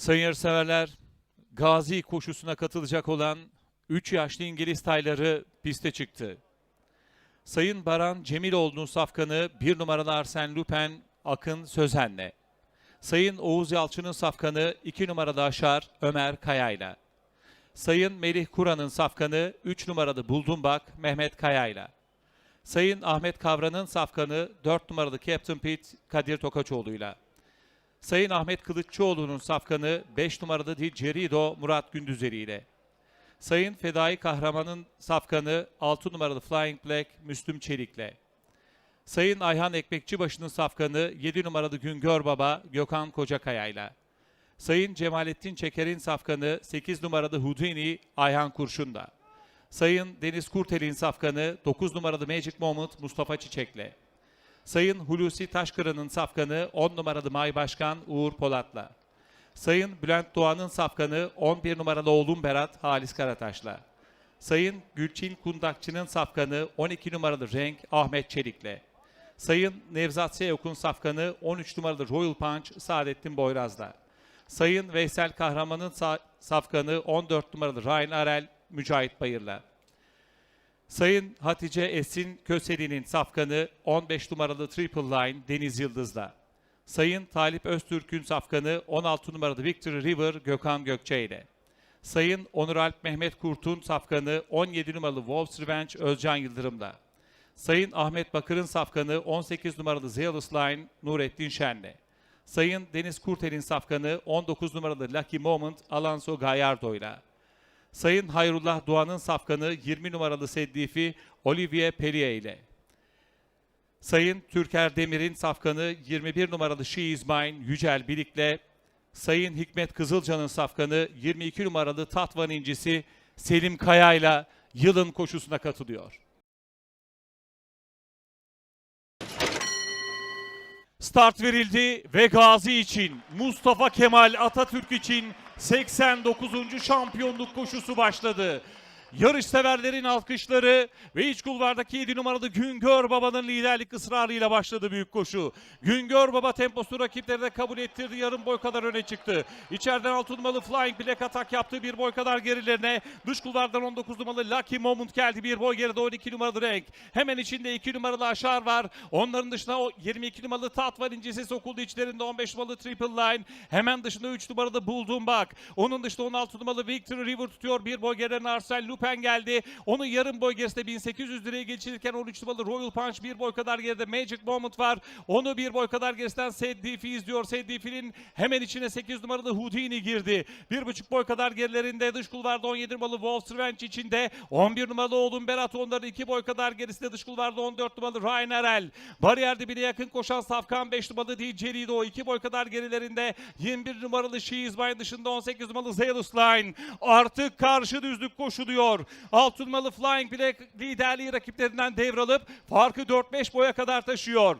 Sayın yarışseverler, Gazi koşusuna katılacak olan 3 yaşlı İngiliz tayları piste çıktı. Sayın Baran Cemiloğlu'nun safkanı 1 numaralı Arsen Lupin Akın Sözen'le. Sayın Oğuz Yalçın'ın safkanı 2 numaralı Aşar Ömer Kaya'yla. Sayın Melih Kura'nın safkanı 3 numaralı Buldumbak Mehmet Kaya'yla. Sayın Ahmet Kavran'ın safkanı 4 numaralı Captain Pete Kadir Tokaçoğlu'yla. Sayın Ahmet Kılıççıoğlu'nun safkanı 5 numaralı Dicerido Murat Gündüzeri ile. Sayın Fedai Kahraman'ın safkanı 6 numaralı Flying Black Müslüm Çelik'le. Sayın Ayhan Ekmekçibaşı'nın safkanı 7 numaralı Güngör Baba Gökhan Kocakaya'yla. Sayın Cemalettin Çeker'in safkanı 8 numaralı Houdini Ayhan Kurşun'da. Sayın Deniz Kurtel'in safkanı 9 numaralı Magic Moment Mustafa Çiçek'le. Sayın Hulusi Taşkıran'ın safkanı 10 numaralı May Başkan Uğur Polat'la. Sayın Bülent Doğan'ın safkanı 11 numaralı oğlum Berat Halis Karataş'la. Sayın Gülçin Kundakçı'nın safkanı 12 numaralı Renk Ahmet Çelik'le. Sayın Nevzat Seyok'un safkanı 13 numaralı Royal Punch Saadettin Boyraz'la. Sayın Veysel Kahraman'ın sa- safkanı 14 numaralı Ryan Arel Mücahit Bayır'la. Sayın Hatice Esin Köseli'nin safkanı 15 numaralı Triple Line Deniz Yıldız'la. Sayın Talip Öztürk'ün safkanı 16 numaralı Victory River Gökhan Gökçe ile. Sayın Onur Alp Mehmet Kurt'un safkanı 17 numaralı Wolves Revenge Özcan Yıldırım'la. Sayın Ahmet Bakır'ın safkanı 18 numaralı Zealous Line Nurettin Şen'le. Sayın Deniz Kurtel'in safkanı 19 numaralı Lucky Moment Alonso Gallardo'yla. Sayın Hayrullah Doğan'ın safkanı 20 numaralı Seddifi Olivier Perrier ile. Sayın Türker Demir'in safkanı 21 numaralı Is Mine Yücel Bilik'le. Sayın Hikmet Kızılcan'ın safkanı 22 numaralı Tatvan incisi Selim Kaya'yla yılın koşusuna katılıyor. Start verildi ve Gazi için, Mustafa Kemal Atatürk için 89. şampiyonluk koşusu başladı. Yarış severlerin alkışları ve iç kulvardaki 7 numaralı Güngör Baba'nın liderlik ısrarıyla başladı büyük koşu. Güngör Baba temposu rakiplerine kabul ettirdi. Yarım boy kadar öne çıktı. İçeriden 6 numaralı Flying Black atak yaptı. Bir boy kadar gerilerine. Dış kulvardan 19 numaralı Lucky Moment geldi. Bir boy geride 12 numaralı renk. Hemen içinde 2 numaralı Aşar var. Onların dışında o 22 numaralı Tat var. İncisi sokuldu içlerinde 15 numaralı Triple Line. Hemen dışında 3 numaralı Buldum Bak. Onun dışında 16 numaralı Victory River tutuyor. Bir boy geriden Arsene Lupin geldi. Onun yarım boy gerisinde 1800 liraya geçirirken 13 numaralı Royal Punch bir boy kadar geride Magic Moment var. Onu bir boy kadar gerisinden Seddifi izliyor. Seddifi'nin hemen içine 8 numaralı Houdini girdi. Bir buçuk boy kadar gerilerinde dış kulvarda 17 numaralı Wolves Revenge içinde 11 numaralı oğlum Berat onların 2 boy kadar gerisinde dış kulvarda 14 numaralı Ryan Erel. Bariyer dibine yakın koşan Safkan 5 numaralı Dicerido 2 boy kadar gerilerinde 21 numaralı She Is dışında 18 numaralı Zealous Line. Artık karşı düzlük koşuluyor. 6 numaralı Flying Black liderliği rakiplerinden devralıp farkı 4-5 boya kadar taşıyor.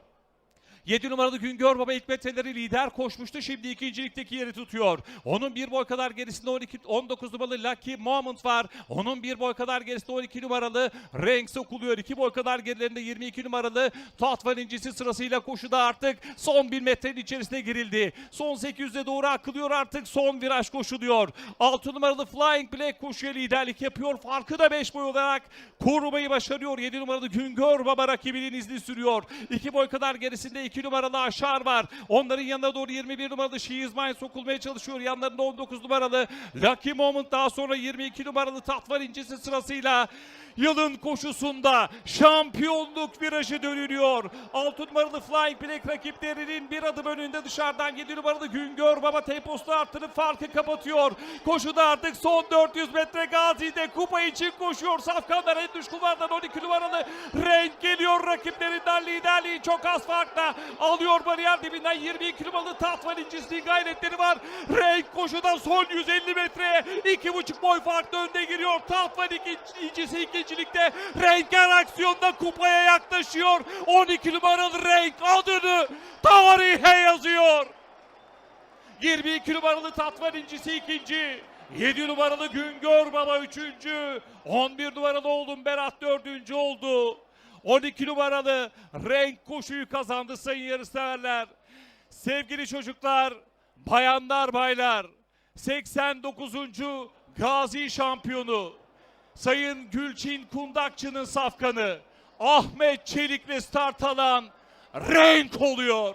7 numaralı Güngör Baba ilk metreleri lider koşmuştu. Şimdi ikincilikteki yeri tutuyor. Onun bir boy kadar gerisinde 12, 19 numaralı Lucky Moment var. Onun bir boy kadar gerisinde 12 numaralı Renk sokuluyor. 2 boy kadar gerilerinde 22 numaralı Tatvan incisi sırasıyla koşuda artık son 1 metrenin içerisine girildi. Son 800'e doğru akılıyor artık son viraj koşuluyor. 6 numaralı Flying Black koşuya liderlik yapıyor. Farkı da 5 boy olarak korumayı başarıyor. 7 numaralı Güngör Baba rakibinin izni sürüyor. 2 boy kadar gerisinde 2 numaralı Aşar var. Onların yanına doğru 21 numaralı She Is Mine sokulmaya çalışıyor. Yanlarında 19 numaralı Lucky Moment daha sonra 22 numaralı Tatvar incisi sırasıyla yılın koşusunda şampiyonluk virajı dönülüyor. 6 numaralı Flying Black rakiplerinin bir adım önünde dışarıdan 7 numaralı Güngör Baba temposunu arttırıp farkı kapatıyor. Koşuda artık son 400 metre Gazi'de kupa için koşuyor. Safkanlar en dış kulvardan 12 numaralı renk geliyor rakiplerinden liderliği çok az farkla alıyor bariyer dibinden 22 numaralı Tatvan incisi gayretleri var. Renk koşuda son 150 metreye 2,5 boy farklı önde giriyor. Tatvan ikinci, ikincilikte Renkler aksiyonda kupaya yaklaşıyor. 12 numaralı renk adını tarihe yazıyor. 22 numaralı Tatvan incisi ikinci. 7 numaralı Güngör Baba üçüncü. 11 numaralı oğlum Berat dördüncü oldu. 12 numaralı renk koşuyu kazandı sayın yarışseverler. Sevgili çocuklar, bayanlar, baylar. 89. Gazi şampiyonu Sayın Gülçin Kundakçı'nın safkanı Ahmet Çelik'le start alan renk oluyor.